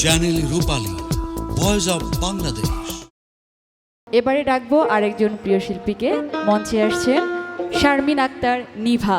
Channel Rupali voice of Bangladesh এবারে ডাকবো আরেকজন প্রিয় শিল্পীকে। মঞ্চে আসছেন শারমিন আক্তার নিভা।